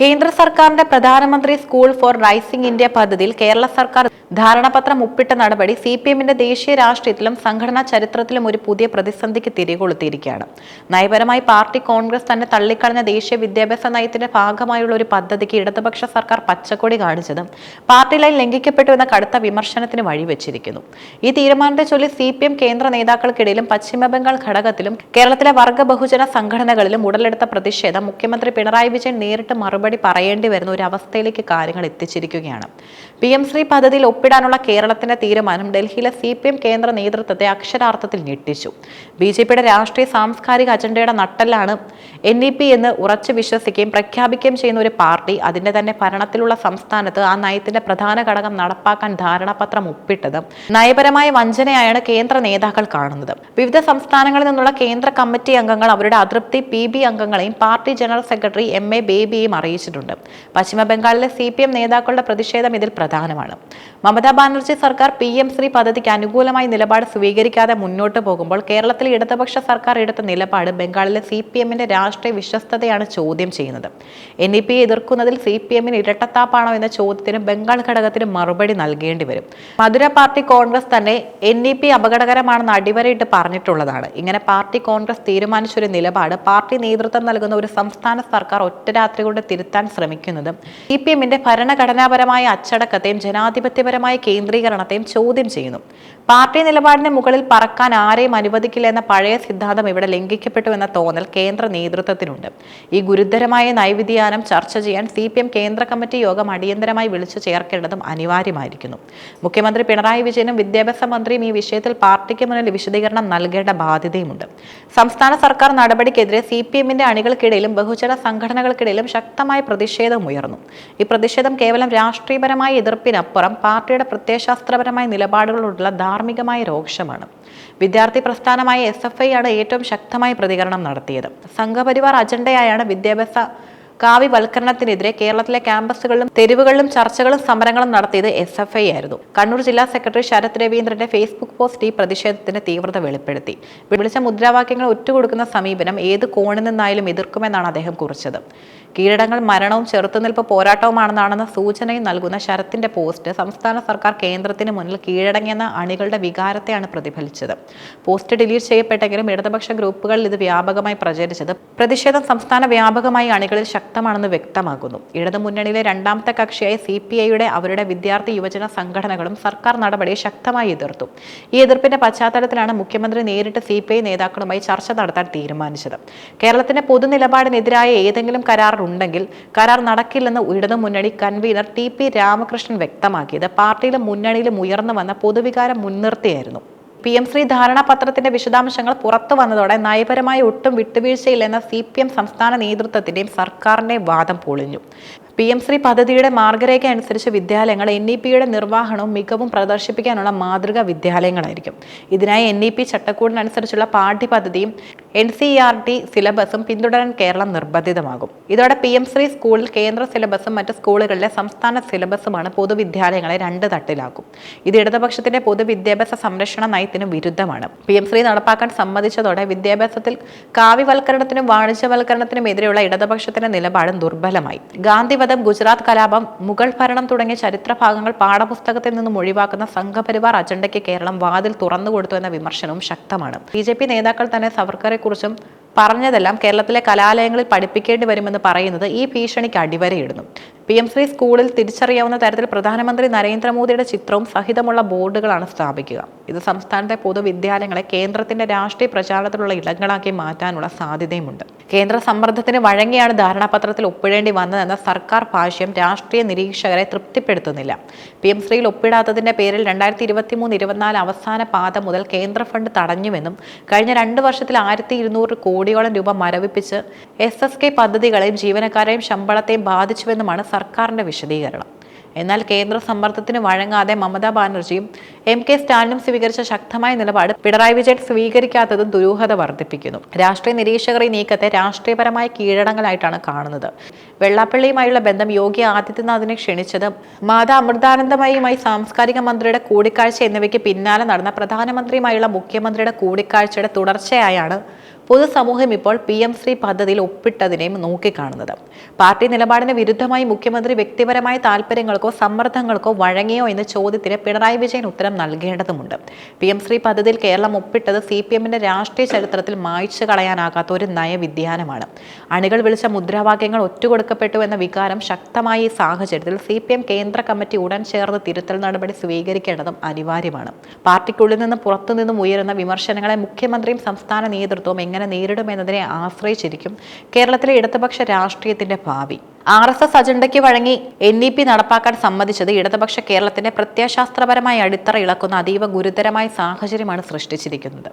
കേന്ദ്ര സർക്കാരിന്റെ പ്രധാനമന്ത്രി സ്കൂൾ ഫോർ റൈസിംഗ് ഇന്ത്യ പദ്ധതിയിൽ കേരള സർക്കാർ ധാരണാപത്രം ഒപ്പിട്ട നടപടി സി പി എമ്മിന്റെ ദേശീയ രാഷ്ട്രീയത്തിലും സംഘടനാ ചരിത്രത്തിലും ഒരു പുതിയ പ്രതിസന്ധിക്ക് തിരികൊളുത്തിയിരിക്കുകയാണ്. നയപരമായി പാർട്ടി കോൺഗ്രസ് തന്നെ തള്ളിക്കളഞ്ഞ ദേശീയ വിദ്യാഭ്യാസ നയത്തിന്റെ ഭാഗമായുള്ള ഒരു പദ്ധതിക്ക് ഇടതുപക്ഷ സർക്കാർ പച്ചക്കൊടി കാണിച്ചതും പാർട്ടി ലൈൻ ലംഘിക്കപ്പെട്ടു എന്ന കടുത്ത വിമർശനത്തിന് വഴിവെച്ചിരിക്കുന്നു. ഈ തീരുമാനത്തെ ചൊല്ലി സി പി എം കേന്ദ്ര നേതാക്കൾക്കിടയിലും പശ്ചിമബംഗാൾ ഘടകത്തിലും കേരളത്തിലെ വർഗ ബഹുജന സംഘടനകളിലും ഉടലെടുത്ത പ്രതിഷേധം മുഖ്യമന്ത്രി പിണറായി വിജയൻ നേരിട്ട് മറുപടി പറയേണ്ടി വരുന്ന ഒരു അവസ്ഥയിലേക്ക് കാര്യങ്ങൾ എത്തിച്ചിരിക്കുകയാണ്. പി എം ശ്രീ പദ്ധതിയിൽ ഒപ്പിടാനുള്ള കേരളത്തിന്റെ തീരുമാനം ഡൽഹിയിലെ സി പി എം കേന്ദ്ര നേതൃത്വത്തെ അക്ഷരാർത്ഥത്തിൽ ഞെട്ടിച്ചു. ബി ജെ പിയുടെ രാഷ്ട്രീയ സാംസ്കാരിക അജണ്ടയുടെ നട്ടല്ലാണ് എൻ ഇ പി എന്ന് ഉറച്ചു വിശ്വസിക്കുകയും പ്രഖ്യാപിക്കുകയും ചെയ്യുന്ന ഒരു പാർട്ടി അതിന്റെ തന്നെ ഭരണത്തിലുള്ള സംസ്ഥാനത്ത് ആ നയത്തിന്റെ പ്രധാന ഘടകം നടപ്പാക്കാൻ ധാരണാപത്രം ഒപ്പിട്ടത് നയപരമായ വഞ്ചനയാണ് കേന്ദ്ര നേതാക്കൾ കാണുന്നത്. വിവിധ സംസ്ഥാനങ്ങളിൽ നിന്നുള്ള കേന്ദ്ര കമ്മിറ്റി അംഗങ്ങൾ അവരുടെ അതൃപ്തി പി ബി അംഗങ്ങളെയും party general secretary M A ബേബിയെയും അറിയിച്ചിട്ടുണ്ട്. പശ്ചിമ ബംഗാളിലെ സി പി എം നേതാക്കളുടെ പ്രതിഷേധം ഇതിൽ പ്രധാനമാണ്. മമതാ ബാനർജി സർക്കാർ പി എം ശ്രീ പദ്ധതിക്ക് അനുകൂലമായി നിലപാട് സ്വീകരിക്കാതെ മുന്നോട്ട് പോകുമ്പോൾ കേരളത്തിലെ ഇടതുപക്ഷ സർക്കാർ എടുത്ത നിലപാട് ബംഗാളിലെ സി പി എമ്മിന്റെ രാഷ്ട്രീയ വിശ്വസ്തതയാണ് ചോദ്യം ചെയ്യുന്നത്. എൻ ഇ പി എതിർക്കുന്നതിൽ സി പി എമ്മിന് ഇരട്ടത്താപ്പാണോ എന്ന ചോദ്യത്തിന് ബംഗാൾ ഘടകത്തിന് മറുപടി നൽകേണ്ടി വരും. മധുര പാർട്ടി കോൺഗ്രസ് തന്നെ എൻ ഇ പി അപകടകരമാണെന്ന് അടിവരയിട്ട് പറഞ്ഞിട്ടുള്ളതാണ്. ഇങ്ങനെ പാർട്ടി കോൺഗ്രസ് തീരുമാനിച്ചൊരു നിലപാട് പാർട്ടി നേതൃത്വം നൽകുന്ന ഒരു സംസ്ഥാന സർക്കാർ ഒറ്റ രാത്രി കൊണ്ട് തിരുത്താൻ ശ്രമിക്കുന്നത് സി പി എമ്മിന്റെ ഭരണഘടനാപരമായ അച്ചടക്കത്തെയും ജനാധിപത്യപരമായ കേന്ദ്രീകരണത്തെയും ചോദ്യം ചെയ്യുന്നു. പാർട്ടി നിലപാടിന് മുകളിൽ പറക്കാൻ ആരെയും അനുവദിക്കില്ല എന്ന പഴയ സിദ്ധാന്തം ഇവിടെ ലംഘിക്കപ്പെട്ടു എന്ന തോന്നൽ കേന്ദ്ര നേതൃത്വത്തിനുണ്ട്. ഈ ഗുരുതരമായ നൈവിധ്യാനം ചർച്ച ചെയ്യാൻ സി പി എം കേന്ദ്ര കമ്മിറ്റി യോഗം അടിയന്തരമായി വിളിച്ചു ചേർക്കേണ്ടതും അനിവാര്യമായിരിക്കുന്നു. മുഖ്യമന്ത്രി പിണറായി വിജയനും വിദ്യാഭ്യാസ മന്ത്രിയും ഈ വിഷയത്തിൽ പാർട്ടിക്ക് മുന്നിൽ വിശദീകരണം നൽകേണ്ട ബാധ്യതയുമുണ്ട്. സംസ്ഥാന സർക്കാർ നടപടിക്കെതിരെ സി പി എമ്മിന്റെ അണികൾക്കിടയിലും ബഹുജന സംഘടനകൾക്കിടയിലും ശക്തമായ പ്രതിഷേധം ഉയർന്നു. ഈ പ്രതിഷേധം കേവലം രാഷ്ട്രീയപരമായ എതിർപ്പിനപ്പുറം പാർട്ടിയുടെ പ്രത്യയശാസ്ത്രപരമായ നിലപാടുകളോടുള്ള ധാർമ്മികമായ രോക്ഷമാണ് വിദ്യാർത്ഥി പ്രസ്ഥാനമായ എസ് എഫ് ഐ ആണ് ഏറ്റവും ശക്തമായ പ്രതികരണം നടത്തിയത്. സംഘപരിവാർ അജണ്ടയായാണ് വിദ്യാഭ്യാസ കാവ്യവൽക്കരണത്തിനെതിരെ കേരളത്തിലെ ക്യാമ്പസുകളിലും തെരുവുകളിലും ചർച്ചകളും സമരങ്ങളും നടത്തിയത് എസ് എഫ് ഐ ആയിരുന്നു. കണ്ണൂർ ജില്ലാ സെക്രട്ടറി ശരത് രവീന്ദ്രന്റെ ഫേസ്ബുക്ക് പോസ്റ്റ് ഈ പ്രതിഷേധത്തിന്റെ തീവ്രത വെളിപ്പെടുത്തി. വിളിച്ച മുദ്രാവാക്യങ്ങൾ ഒറ്റുകൊടുക്കുന്ന സമീപനം ഏത് കോണിൽ നിന്നായാലും എതിർക്കുമെന്നാണ് അദ്ദേഹം കുറിച്ചത്. കീഴടങ്ങൾ മരണവും ചെറുത്തുനിൽപ്പ് പോരാട്ടവുമാണെന്നാണെന്ന സൂചനയും നൽകുന്ന ശരത്തിന്റെ പോസ്റ്റ് സംസ്ഥാന സർക്കാർ കേന്ദ്രത്തിന് മുന്നിൽ കീഴടങ്ങിയെന്ന അണികളുടെ വികാരത്തെയാണ് പ്രതിഫലിച്ചത്. പോസ്റ്റ് ഡിലീറ്റ് ചെയ്യപ്പെട്ടെങ്കിലും ഇടതുപക്ഷ ഗ്രൂപ്പുകളിൽ ഇത് വ്യാപകമായി പ്രചരിച്ചത് പ്രതിഷേധം സംസ്ഥാന വ്യാപകമായി അണികളിൽ ശക്തമാണെന്ന് വ്യക്തമാക്കുന്നു. ഇടതുമുന്നണിയിലെ രണ്ടാമത്തെ കക്ഷിയായ സി പി ഐയുടെ അവരുടെ വിദ്യാർത്ഥി യുവജന സംഘടനകളും സർക്കാർ നടപടിയെ ശക്തമായി എതിർത്തു. ഈ എതിർപ്പിന്റെ പശ്ചാത്തലത്തിലാണ് മുഖ്യമന്ത്രി നേരിട്ട് സി നേതാക്കളുമായി ചർച്ച നടത്താൻ തീരുമാനിച്ചത്. കേരളത്തിന്റെ പൊതുനിലപാടിനെതിരായ ഏതെങ്കിലും കരാർ ഉണ്ടെങ്കിൽ കരാർ നടക്കില്ലെന്ന് ഇടതുമുന്നണി കൺവീനർ ടി പി രാമകൃഷ്ണൻ വ്യക്തമാക്കിയത്. പാർട്ടിയിലും മുന്നണിയിലും ഉയർന്നു വന്ന പൊതുവികാരം മുൻനിർത്തിയായിരുന്നു. പി എം ശ്രീ ധാരണാപത്രത്തിന്റെ വിശദാംശങ്ങൾ പുറത്തു വന്നതോടെ നയപരമായ ഒട്ടും വിട്ടുവീഴ്ചയില്ലെന്ന സി പി എം സംസ്ഥാന നേതൃത്വത്തിന്റെയും സർക്കാരിന്റെയും വാദം പൊളിഞ്ഞു. പി എം ശ്രീ പദ്ധതിയുടെ മാർഗരേഖ അനുസരിച്ച് വിദ്യാലയങ്ങൾ എൻ ഇ പിയുടെ നിർവഹണവും മികവും പ്രദർശിപ്പിക്കാനുള്ള മാതൃക വിദ്യാലയങ്ങളായിരിക്കും. ഇതിനായി എൻ ഇ പി ചട്ടക്കൂടിനനുസരിച്ചുള്ള പാഠ്യപദ്ധതിയും എൻ സി ആർ ടി സിലബസും പിന്തുടരാൻ കേരളം നിർബന്ധിതമാകും. ഇതോടെ പി എം ശ്രീ സ്കൂളിൽ കേന്ദ്ര സിലബസും മറ്റ് സ്കൂളുകളിലെ സംസ്ഥാന സിലബസുമാണ് പൊതുവിദ്യാലയങ്ങളെ രണ്ട് തട്ടിലാക്കും. ഇത് ഇടതുപക്ഷത്തിന്റെ പൊതുവിദ്യാഭ്യാസ സംരക്ഷണ നയത്തിന് വിരുദ്ധമാണ്. പി എം ശ്രീ നടപ്പാക്കാൻ സമ്മതിച്ചതോടെ വിദ്യാഭ്യാസത്തിൽ കാവ്യവൽക്കരണത്തിനും വാണിജ്യവൽക്കരണത്തിനും എതിരെയുള്ള ഇടതുപക്ഷത്തിന്റെ നിലപാടും ദുർബലമായി. ഗാന്ധിവധം ഗുജറാത്ത് കലാപം മുഗൾ ഭരണം തുടങ്ങിയ ചരിത്രഭാഗങ്ങൾ പാഠപുസ്തകത്തിൽ നിന്നും ഒഴിവാക്കുന്ന സംഘപരിവാർ അജണ്ടയ്ക്ക് കേരളം വാതിൽ തുറന്നുകൊടുത്തു എന്ന വിമർശനവും ശക്തമാണ്. ബി ജെ പി നേതാക്കൾ തന്നെ സവർക്കറെ കുറിച്ചും പറഞ്ഞതെല്ലാം കേരളത്തിലെ കലാലയങ്ങളിൽ പഠിപ്പിക്കേണ്ടി വരുമെന്ന് പറയുന്നത് ഈ ഭീഷണിക്ക് അടിവരയിടുന്നു. പി എം ശ്രീ സ്കൂളിൽ തിരിച്ചറിയാവുന്ന തരത്തിൽ പ്രധാനമന്ത്രി നരേന്ദ്രമോദിയുടെ ചിത്രവും സഹിതമുള്ള ബോർഡുകളാണ് സ്ഥാപിക്കുക. ഇത് സംസ്ഥാനത്തെ പൊതുവിദ്യാലയങ്ങളെ കേന്ദ്രത്തിന്റെ രാഷ്ട്രീയ പ്രചാരണത്തിലുള്ള ഇടങ്ങളാക്കി മാറ്റാനുള്ള സാധ്യതയുമുണ്ട്. കേന്ദ്ര സമ്മർദ്ദത്തിന് വഴങ്ങിയാണ് ധാരണാപത്രത്തിൽ ഒപ്പിടേണ്ടി വന്നതെന്ന സർക്കാർ ഭാഷ്യം രാഷ്ട്രീയ നിരീക്ഷകരെ തൃപ്തിപ്പെടുത്തുന്നില്ല. പി എം ശ്രീയിൽ ഒപ്പിടാത്തതിന്റെ പേരിൽ രണ്ടായിരത്തി ഇരുപത്തി മൂന്ന് ഇരുപത്തിനാല് അവസാന പാത മുതൽ കേന്ദ്ര ഫണ്ട് തടഞ്ഞുവെന്നും കഴിഞ്ഞ രണ്ട് വർഷത്തിൽ ആയിരത്തി ഇരുന്നൂറ് കോടിയോളം രൂപ മരവിപ്പിച്ച് എസ് എസ് കെ പദ്ധതികളെയും ജീവനക്കാരെയും ശമ്പളത്തെയും ബാധിച്ചുവെന്നുമാണ് സർക്കാരിന്റെ വിശദീകരണം. എന്നാൽ കേന്ദ്ര സമ്മർദ്ദത്തിന് വഴങ്ങാതെ മമതാ ബാനർജിയും എം കെ സ്റ്റാലിനും സ്വീകരിച്ച ശക്തമായ നിലപാട് പിണറായി വിജയൻ സ്വീകരിക്കാത്തത് ദുരൂഹത വർദ്ധിപ്പിക്കുന്നു. രാഷ്ട്രീയ നിരീക്ഷകർ ഈ നീക്കത്തെ രാഷ്ട്രീയപരമായ കീഴടങ്ങലായിട്ടാണ് കാണുന്നത്. വെള്ളാപ്പള്ളിയുമായുള്ള ബന്ധം യോഗി ആദിത്യനാഥിനെ ക്ഷണിച്ചത് മാതാ അമൃതാനന്ദമയുമായി സാംസ്കാരിക മന്ത്രിയുടെ കൂടിക്കാഴ്ച എന്നിവയ്ക്ക് പിന്നാലെ നടന്ന പ്രധാനമന്ത്രിയുമായുള്ള മുഖ്യമന്ത്രിയുടെ കൂടിക്കാഴ്ചയുടെ തുടർച്ചയായാണ് പൊതുസമൂഹം ഇപ്പോൾ പി എം ശ്രീ പദ്ധതിയിൽ ഒപ്പിട്ടതിനെയും നോക്കിക്കാണുന്നത്. പാർട്ടി നിലപാടിന് വിരുദ്ധമായി മുഖ്യമന്ത്രി വ്യക്തിപരമായ താല്പര്യങ്ങൾക്കോ സമ്മർദ്ദങ്ങൾക്കോ വഴങ്ങിയോ എന്ന ചോദ്യത്തിന് പിണറായി വിജയൻ ഉത്തരം നൽകേണ്ടതുണ്ട് പി എം ശ്രീ പദ്ധതിയിൽ കേരളം ഒപ്പിട്ടത് സി പി എമ്മിന്റെ രാഷ്ട്രീയ ചരിത്രത്തിൽ മായ്ച്ചു കളയാനാകാത്ത ഒരു നയവിദ്യാനമാണ് അണികൾ വിളിച്ച മുദ്രാവാക്യങ്ങൾ ഒറ്റുകൊടുക്കപ്പെട്ടു എന്ന വികാരം ശക്തമായ ഈ സാഹചര്യത്തിൽ സി പി എം കേന്ദ്ര കമ്മിറ്റി ഉടൻ ചേർന്ന് തിരുത്തൽ നടപടി സ്വീകരിക്കേണ്ടതും അനിവാര്യമാണ്. പാർട്ടിക്കുള്ളിൽ നിന്ന് പുറത്തുനിന്നും ഉയരുന്ന വിമർശനങ്ങളെ മുഖ്യമന്ത്രിയും സംസ്ഥാന നേതൃത്വവും എങ്ങനെ നേരിടുമെന്നതിനെ ആശ്രയിച്ചിരിക്കും. കേരളത്തിലെ ഇടതുപക്ഷ രാഷ്ട്രീയത്തിന്റെ ഭാവി. ആർ എസ് എസ് അജണ്ടയ്ക്ക് വഴങ്ങി എൻ ഇ പി നടപ്പാക്കാൻ സമ്മതിച്ചത് ഇടതുപക്ഷ കേരളത്തിന്റെ പ്രത്യയശാസ്ത്രപരമായ അടിത്തറ ഇളക്കുന്ന അതീവ ഗുരുതരമായ സാഹചര്യമാണ് സൃഷ്ടിച്ചിരിക്കുന്നത്.